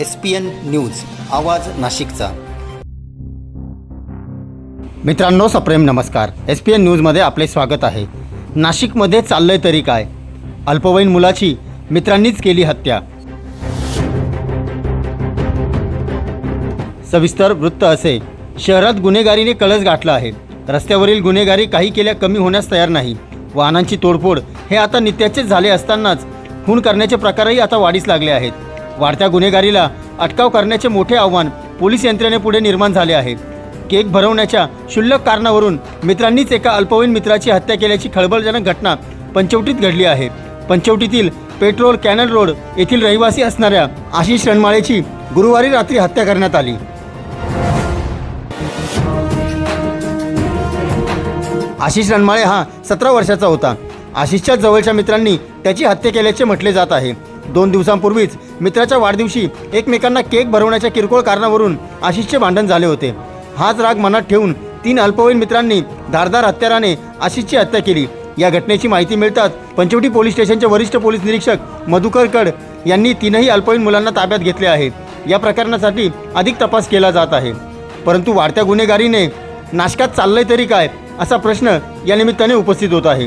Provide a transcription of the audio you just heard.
S P N news आवाज नाशिकचा. मित्रांनो सप्रेम नमस्कार. एस पी एन न्यूजमध्ये आपले स्वागत आहे. नाशिकमध्ये चाललंय तरी काय? अल्पवयीन मुलाची मित्रांनीच केली हत्या. सविस्तर वृत्त असे. शहरात गुन्हेगारीने कळस गाठला आहे. रस्त्यावरील गुन्हेगारी काही केल्या कमी होण्यास तयार नाही. वाहनांची तोडफोड हे आता नित्याचेच झाले असतानाच खून करण्याचे प्रकारही आता वाढीस लागले आहेत. वाढत्या गुन्हेगारीला अटकाव करण्याचे मोठे आव्हान पोलीस यंत्रणेपुढे निर्माण झाले आहे. केक भरवण्याच्या क्षुल्लक कारणावरून मित्रांनीच एका अल्पवयीन मित्राची हत्या केल्याची खळबळजनक घटना पंचवटीत घडली आहे. पंचवटीतील पेट्रोल कॅनल रोड येथील रहिवासी असणाऱ्या आशिष रणमाळेची गुरुवारी रात्री हत्या करण्यात आली. आशिष रणमाळे हा सतरा वर्षाचा होता. आशिषच्या जवळच्या मित्रांनी त्याची हत्या केल्याचे म्हटले जात आहे. दोन दिवसांपूर्वीच मित्राच्या वाढदिवशी एकमेकांना केक भरवण्याच्या किरकोळ कारणावरून आशिषचे भांडण झाले होते. हाच राग मनात ठेवून तीन अल्पवयीन मित्रांनी धारदार हत्याराने आशिषची हत्या केली. या घटनेची माहिती मिळताच पंचवटी पोलीस स्टेशनचे वरिष्ठ पोलीस निरीक्षक मधुकर कड यांनी तीनही अल्पवयीन मुलांना ताब्यात घेतले आहे. या प्रकरणासाठी अधिक तपास केला जात आहे. परंतु वाढत्या गुन्हेगारीने नाशकात चाललंय तरी काय असा प्रश्न या निमित्ताने उपस्थित होत आहे.